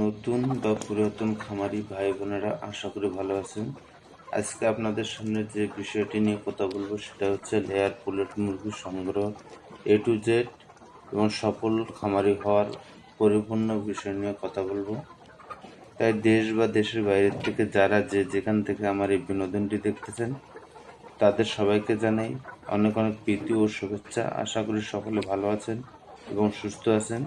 নতুন বা পুরাতন খামারি ভাই বোনেরা আশা করি ভালো আছেন। আজকে আপনাদের সামনে যে বিষয়টি নিয়ে কথা বলব সেটা হচ্ছে লেয়ার পুলেট মুরগি সংগ্রহ এ টু জেড এবং সফল খামারি হওয়ার পরিপূর্ণ বিষয় নিয়ে কথা বলব। তাই দেশ বা দেশের বাইরের থেকে যারা যে যেখান থেকে আমার এই বিনোদনটি দেখতেছেন, তাদের সবাইকে জানাই অনেক অনেক প্রীতি ও শুভেচ্ছা। আশা করি সকলে ভালো আছেন এবং সুস্থ আছেন।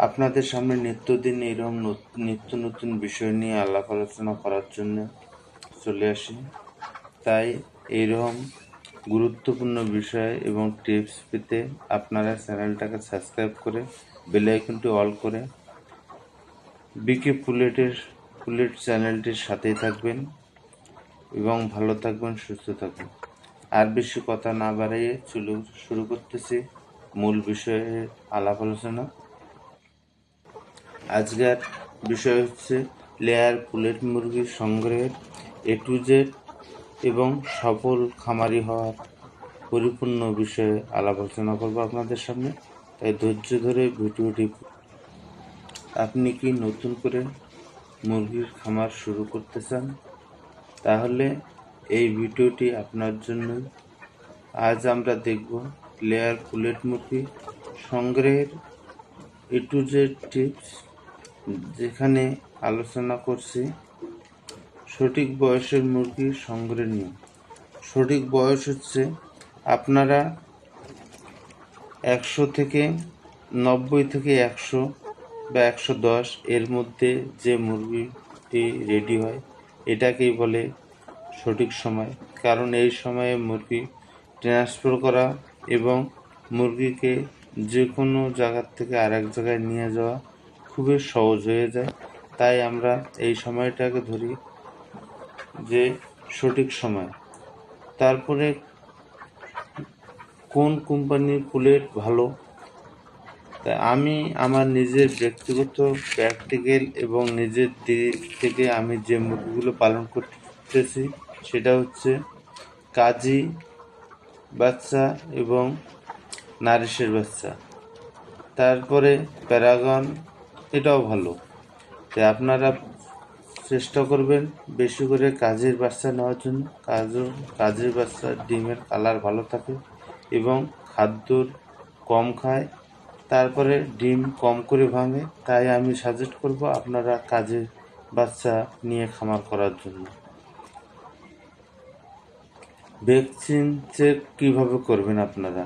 আপনাদের সামনে নিত্যদিন এরকম নত- নিত্য নতুন বিষয় নিয়ে আলাপ আলোচনা করার জন্য চলে আসি। তাই এইরকম গুরুত্বপূর্ণ বিষয় এবং টিপস পেতে আপনারা চ্যানেলটাকে সাবস্ক্রাইব করে বেল আইকনটি অল করে বিকে পুলেটের পুলেট চ্যানেলটির সাথেই থাকবেন এবং ভালো থাকবেন, সুস্থ থাকবেন। আর বেশি কথা না বাড়াইয়ে চলু শুরু করতেছি মূল বিষয়ে আলাপ আলোচনা। আজকের বিষয় হচ্ছে লেয়ার পুলেট মুরগির সংগ্রহের এ টু জেড এবং সফল খামারি হওয়ার পরিপূর্ণ বিষয়ে আলাপ আলোচনা করব আপনাদের সামনে। তাই ধৈর্য ধরে ভিডিওটি আপনি কি নতুন করে মুরগির খামার শুরু করতে চান? তাহলে এই ভিডিওটি আপনার জন্য আজ আমরা দেখব লেয়ার পুলেট মুরগি সংগ্রহের এ টু জেড টিপস যেখানে আলোচনা করছি, সঠিক বয়সের মুরগি সংগ্রহ নিয়ে। সঠিক বয়স হচ্ছে আপনারা একশো থেকে নব্বই থেকে একশো বা একশো দশ এর মধ্যে যে মুরগিটি রেডি হয়, এটাকেই বলে সঠিক সময়। কারণ এই সময়ে মুরগি ট্রান্সফার করা এবং মুরগিকে যে কোনো জায়গার থেকে আরেক জায়গায় নিয়ে যাওয়া খুবই সহজ হয়ে যায়। তাই আমরা এই সময়টাকে ধরি যে সঠিক সময়। তারপরে কোন কোম্পানির কুলেট ভালো? তা আমি আমার নিজের ব্যক্তিগত প্র্যাকটিক্যাল এবং নিজের দিক থেকে আমি যে মুরগিগুলো পালন করতেছি, সেটা হচ্ছে কাজী বাচ্চা এবং নারিশের বাচ্চা। তারপরে প্যারাগন এটাও ভালো। তাই আপনারা চেষ্টা করবেন বেশি করে কাজের বাচ্চা নেওয়ার জন্য। কাজও, কাজের বাচ্চার ডিমের কালার ভালো থাকে এবং খাদ্যর কম খায়। তারপরে ডিম কম করে ভাঙে। তাই আমি সাজেস্ট করব আপনারা কাজের বাচ্চা নিয়ে খামার করার জন্য। ভ্যাকসিন চেক কীভাবে করবেন আপনারা?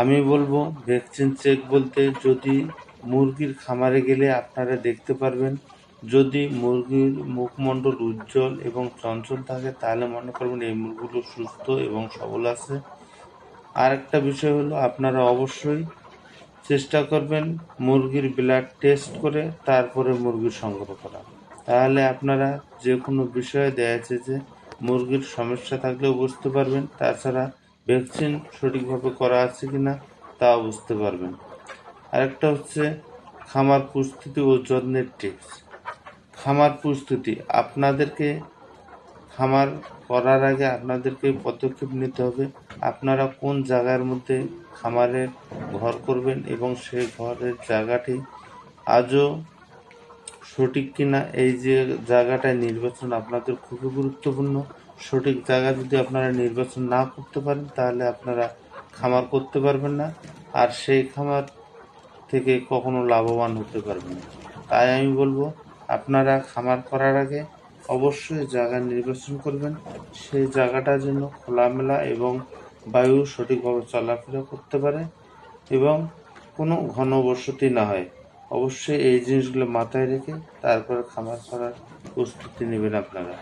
আমি বলব ভ্যাকসিন চেক বলতে যদি মুরগির খামারে গেলে আপনারা দেখতে পারবেন, যদি মুরগির মুখমণ্ডল উজ্জ্বল এবং চঞ্চল থাকে, তাহলে মনে করবেন এই মুরগিগুলো সুস্থ এবং সবল আছে। আরেকটা বিষয় হলো, আপনারা অবশ্যই চেষ্টা করবেন মুরগির ব্লাড টেস্ট করে তারপরে মুরগি সংগ্রহ করা। তাহলে আপনারা যে কোনো বিষয়ে দেখা যাচ্ছে যে মুরগির সমস্যা থাকলেও বুঝতে পারবেন, তাছাড়া ভ্যাকসিন সঠিকভাবে করা আছে কি না তাও বুঝতে পারবেন। আরেকটা হচ্ছে খামার প্রস্তুতি ও যত্নের টিপস খামার প্রস্তুতি, আপনাদেরকে খামার করার আগে আপনাদেরকে পদক্ষেপ নিতে হবে। আপনারা কোন জায়গার মধ্যে খামারের ঘর করবেন এবং সেই ঘরের জায়গাটি আজও সঠিক কিনা, এই যে জায়গাটায় নির্বাচন আপনাদের খুবই গুরুত্বপূর্ণ। সঠিক জায়গা যদি আপনারা নির্বাচন না করতে পারেন, তাহলে আপনারা খামার করতে পারবেন না। আর সেই খামার থেকে কখনো লাভবান হতে পারবেন তাই আমি বলব, আপনারা খামার করার আগে অবশ্যই জায়গা নির্বাচন করবেন। সেই জায়গাটা যেন খোলামেলা এবং বায়ু সঠিকভাবে চলাফেরা করতে পারে এবং কোনো ঘন বসতি না হয়। অবশ্যই এই জিনিসগুলো মাথায় রেখে তারপরে খামার করার প্রস্তুতি নেবেন আপনারা।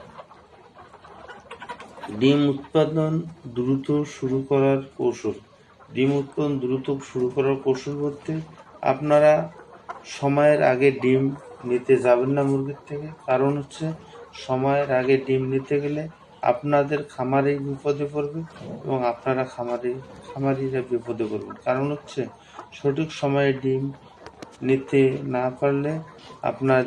ডিম উৎপাদন দ্রুত শুরু করার কৌশল। ডিম উৎপাদন দ্রুত শুরু করার কৌশল বলতে আপনারা সময়ের আগে ডিম নিতে যাবেন না মুরগির থেকে। কারণ হচ্ছে সময়ের আগে ডিম নিতে গেলে আপনাদের খামারেই বিপদে পড়বে এবং আপনারা খামারে, খামারিরা বিপদে পড়বেন কারণ হচ্ছে সঠিক সময়ে ডিম নিতে না পারলে আপনার